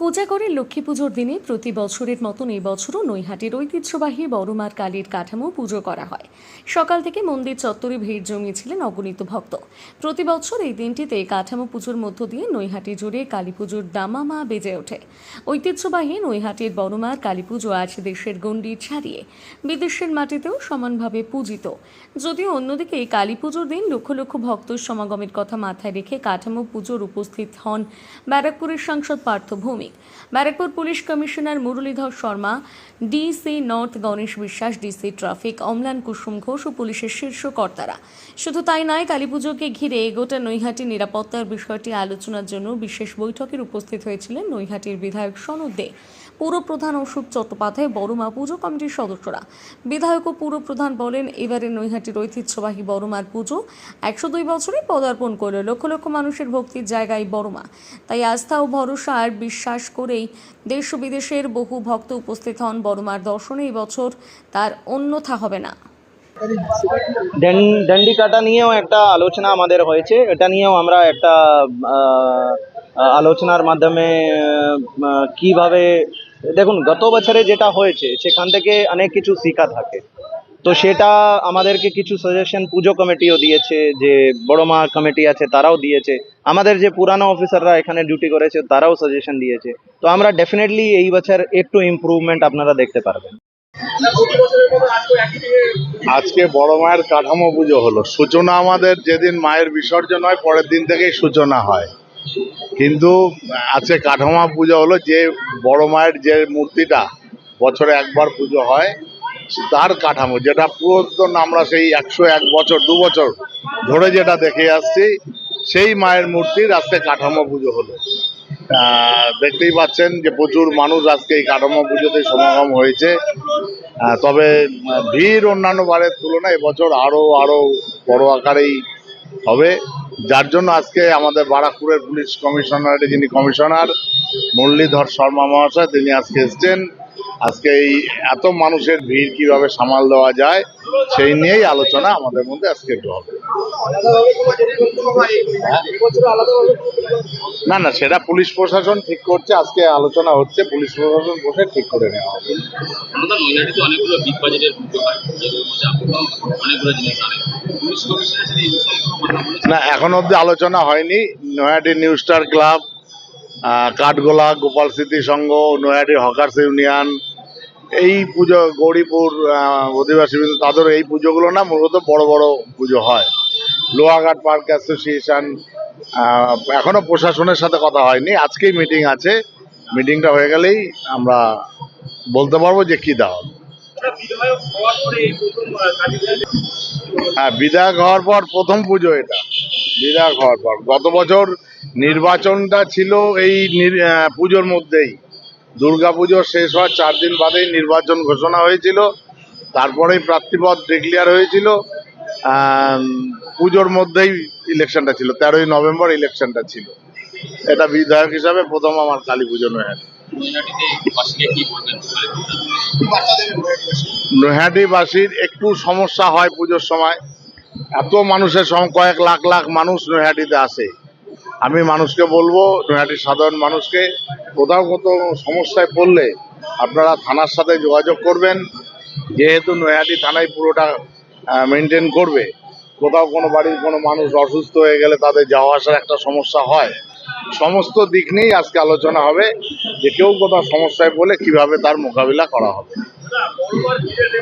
কোজাগরের লক্ষ্মী পুজোর দিনে প্রতি বছরের মতন এই বছরও নৈহাটির ঐতিহ্যবাহী বড়মার কালীর কাঠামো পুজো করা হয়। সকাল থেকে মন্দির চত্বরে ভিড় জমিয়েছিলেন অগণিত ভক্ত। প্রতি বছর এই দিনটিতে কাঠামো পুজোর মধ্য দিয়ে নৈহাটি জুড়ে কালী পুজোর দামামা বেজে ওঠে। ঐতিহ্যবাহী নৈহাটির বড়মার কালী পুজো আজ দেশের গণ্ডি ছাড়িয়ে বিদেশের মাটিতেও সমানভাবে পূজিত। যদিও অন্যদিকে এই কালী পুজোর দিন লক্ষ লক্ষ ভক্ত সমাগমের কথা মাথায় রেখে কাঠামো পুজোর উপস্থিত হন ব্যারাকপুরের সাংসদ Partha Bhowmick Barrackpore police commissioner Muralidhar Sharma, DC north Ganesh Biswas, DC traffic, Amlan Kusum Ghosh ও পুলিশের শীর্ষ কর্তারা। শুধু তাই নয় কালী পুজোকে ঘিরে গোটা নৈহাটি নিরাপত্তার বিষয়টি আলোচনার জন্য বিশেষ বৈঠকের উপস্থিত হয়েছিলেন নৈহাটির বিধায়ক সনদ দে। পুরপ্রধান অশোক চট্টোপাধ্যায়, বড়মা পুজো কমিটির সদস্যরা। বিধায়ক ও পুরপ্রধান বলেন, এবারে নৈহাটির ঐতিহ্যবাহী বড়মার পুজো একশো দুই বছরে পদার্পণ করল। লক্ষ লক্ষ মানুষের ভক্তির জায়গায় বড়মা। তাই আস্থা ও ভরসা আর বিশ্বাস করেই দেশ বিদেশের বহু ভক্ত উপস্থিত হন। বড়মার দর্শনে বছর তার অন্যথা হবে না। ড্যান- ড্যান্ডি কাটা নিয়েও একটা আলোচনা আমাদের হয়েছে। এটা নিয়েও আমরা একটা আলোচনার মাধ্যমে কীভাবে, দেখুন, গত বছরে যেটা হয়েছে, সেখান থেকে অনেক কিছু শেখা থাকে। তো সেটা আমাদেরকে কিছু সাজেশন পুজো কমিটিও দিয়েছে, যে বড় মা কমিটি আছে তারাও দিয়েছে। আমাদের যে পুরানো অফিসাররা এখানে ডিউটি করেছে, তারাও সাজেশন দিয়েছে। তো আমরা ডেফিনেটলি এই বছর একটু ইমপ্রুভমেন্ট আপনারা দেখতে পারবেন। আজকে বড় মায়ের কাঠামো পুজো হলো। সূচনা আমাদের যেদিন মায়ের বিসর্জন হয়, পরের দিন থেকেই সূচনা হয়। কিন্তু আজকে কাঠামো পুজো হলো, যে বড় মায়ের যে মূর্তিটা, বছরে একবার পুজো হয় তার কাঠামো, যেটা পুরাতন আমরা সেই একশো এক বছর, দু বছর ধরে যেটা দেখে আসছি, সেই মায়ের মূর্তির আজকে কাঠামো পুজো হলো। দেখতেই পাচ্ছেন যে প্রচুর মানুষ আজকে এই কাঠামো পুজোতে সমাগম হয়েছে। তবে ভিড় অন্যান্য বারের তুলনায় এবছর আরও আরও বড় আকারেই হবে। যার জন্য আজকে আমাদের বারাকপুরের পুলিশ কমিশনারের যিনি কমিশনার, মুরলীধর শর্মা মহাশয়, তিনি আজকে এসছেন। আজকে এই এত মানুষের ভিড় কীভাবে সামাল দেওয়া যায় সেই নিয়েই আলোচনা আমাদের মধ্যে আজকে একটু হবে। না না সেটা পুলিশ প্রশাসন ঠিক করছে আজকে আলোচনা হচ্ছে পুলিশ প্রশাসন বসে ঠিক করে নেওয়া হবে। অনেকগুলো বিগ বাজেটের অনেকগুলো জিনিস না এখন অবধি আলোচনা হয়নি। নয়াডি new star club Kathgola, Gopal Smriti Sangha নয়াটি hawkers union, এই পুজো, গৌরীপুর অধিবাসী তাদের এই পুজোগুলো না মূলত বড় বড় পুজো হয়। লোহাঘাট পার্ক অ্যাসোসিয়েশন এখনও প্রশাসনের সাথে কথা হয়নি, আজকেই মিটিং আছে। মিটিংটা হয়ে গেলেই আমরা বলতে পারব যে কি দেওয়া। হ্যাঁ বিধায়ক হওয়ার পর প্রথম পুজো এটা। বিধায়ক হওয়ার পর। গত বছর নির্বাচনটা ছিল এই পুজোর মধ্যেই। দুর্গা পুজো শেষ হওয়ার চার দিন বাদেই নির্বাচন ঘোষণা হয়েছিল। তারপরেই প্রার্থীপদ ডিক্লেয়ার হয়েছিল। পুজোর মধ্যেই ইলেকশনটা ছিল। তেরোই নভেম্বর ইলেকশনটা ছিল। এটা বিধায়ক হিসাবে প্রথম আমার কালী পুজো নয়? নৈহাটিবাসীর একটু সমস্যা হয় পুজোর সময়। এত মানুষের সম কয়েক লাখ লাখ মানুষ নৈহাটিতে আসে আমি মানুষকে বলব, নৈহাটির সাধারণ মানুষকে, কোথাও কোথাও সমস্যায় পড়লে আপনারা থানার সাথে যোগাযোগ করবেন। যেহেতু নৈহাটি থানায় পুরোটা মেনটেন করবে, কোথাও কোনো বাড়ির কোনো মানুষ অসুস্থ হয়ে গেলে তাদের যাওয়া আসার একটা সমস্যা হয়। সমস্ত দিক নিয়েই আজকে আলোচনা হবে, যে কেউ কোথাও সমস্যায় বলে কীভাবে তার মোকাবিলা করা হবে।